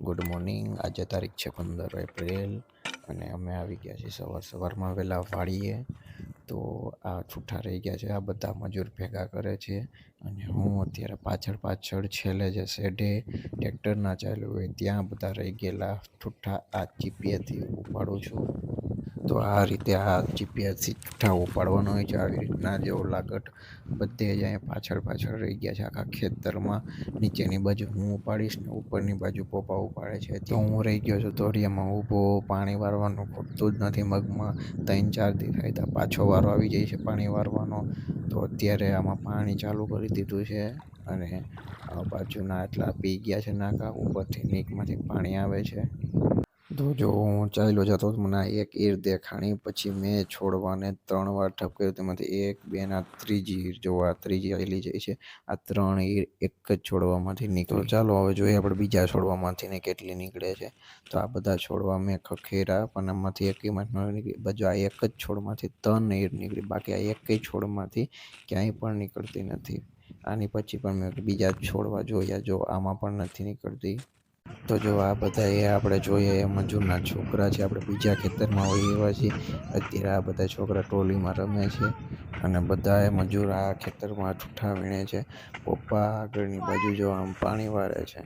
Good morning આજે તારીખ છે પંદર એપ્રિલ અને અમે આવી ગયા છીએ સવાર સવારમાં વહેલા વાળીએ. તો આ છૂટા રહી ગયા છે. આ બધા મજૂર ભેગા કરે છે અને હું અત્યારે પાછળ પાછળ છેલ્લે જે શેઢે ટ્રેક્ટર ના ચાલ્યું હોય ત્યાં બધા રહી ગયેલા. છૂટા આ ચીપીએથી ઉપાડું છું. આ રીતે આ જીપીએસસી ઠૂઠા ઉપાડવાનો હોય છે, આવી રીતના જેવો લાગટ બધે જ અહીંયા પાછળ પાછળ રહી ગયા છે, આખા ખેતરમાં. નીચેની બાજુ હું ઉપાડીશ ને ઉપરની બાજુ પોપા ઉપાડે છે. તો હું રહી ગયો છું ધોરિયામાં ઊભો પાણી વારવાનું ખૂટતું જ નથી. મગમાં ત્રણ ચાર દી થાય ત્યાં પાછો વારો આવી જાય છે પાણી વારવાનો. તો અત્યારે આમાં પાણી ચાલુ કરી દીધું છે અને બાજુના એટલા પી ગયા છે નાકા ઉપરથી નીકમાંથી પાણી આવે છે. તો જો હું ચાલ્યો જતો મને એક ઈર દેખાણી પછી મેં છોડવાને ત્રણ વાર ઠપક્યો તેમાંથી એક બે ના ત્રીજી ઈર જો આ ત્રીજી આવેલી જાય છે આ ત્રણ ઈર એક જ છોડવામાંથી નીકળો. ચાલો હવે જોઈએ આપણે બીજા છોડવામાંથી ને કેટલી નીકળે છે. તો આ બધા છોડવા મેં ખખેરા પણ આમાંથી એક નીકળી. બાજુ આ એક જ છોડમાંથી ત્રણ ઈર નીકળી બાકી આ એક છોડમાંથી ક્યાંય પણ નીકળતી નથી. આની પછી પણ મેં બીજા છોડવા જોયા જો આમાં પણ નથી નીકળતી. તો જો આ બધા એ આપણે જોઈએ એ મજૂરના છોકરા છે, આપણે બીજા ખેતરમાં હોઈએ એવા છીએ. અત્યારે આ બધા છોકરા ટ્રોલીમાં રમે છે અને બધા એ મજૂર આ ખેતરમાં ઠૂઠા વીણે છે. પપ્પા આગળની બાજુ જો આમ પાણી વાળે છે.